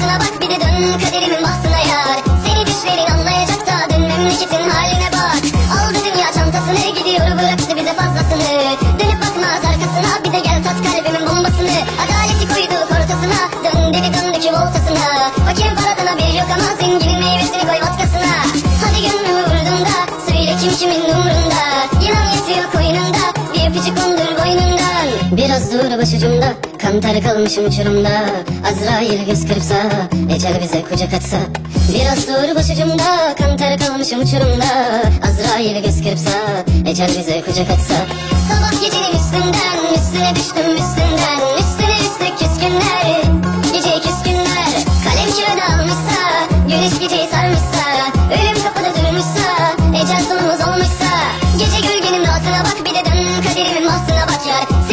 dön kaderimin bahtına yar. Seni düşlerin anlayacak da dön memleketin haline bak. Aldı dünya çantasını gidiyor bıraktı bize fazlasını. Dönüp bakmaz arkasına bir de gel tat kalbimin bombasını. Adaleti koyduk ortasına dön dedi döndü ki voltasına. Fakir paradan haberi yok ama zenginin meyvesini koy vatkasına Hadi gönlümü vurdum da söyle kim kimin umrunda. Yılan yatıyor koynunda bir öpücük kondur boynundan. Biraz dur başucumda kan ter kalmışım uçurumda. Azrail göz kırpsa ecel bize kucak açsa Biraz dur başucumda kan ter kalmışım uçurumda. Azrail göz kırpsa ecel bize kucak açsa Sabah gecenin üstünden üstüne düştüm üstünden. Üstüne üstlük küskünler gece küskünler Kalem kağıda almışsa güneş geceyi sarmışsa. Ölüm kapıda durmuşsa ecel sonumuz olmuşsa. Gece gölgenin altına bak bir de dön kaderimin bahtına bak yar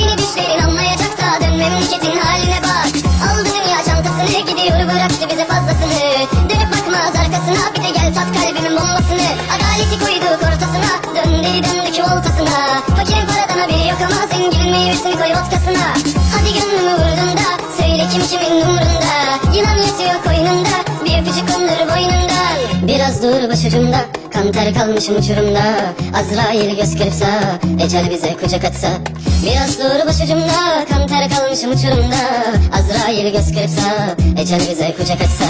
memleketin haline bak. Aldı dünya çantasını gidiyor bıraktı bize fazlasını. Dönüp bakmaz arkasına bir de gel tat kalbimin bombasını. Adaleti koyduk ortasına döndü ki voltasına Fakirin paradan haberi yok ama zenginin meyvesini koy vodkasına. Hadi gönlümü vurdun da söyle kim kimin umrunda. Yılan yatıyor koynunda bir öpücük kondur boynundan. Biraz dur başucumda kan ter kalmışım uçurumda. Azrail göz kırpsa ecel bize kucak atsa. Biraz dur başucumda kan kalmışım uçurumda Azrail göz kırpsa ecel bize kucak atsa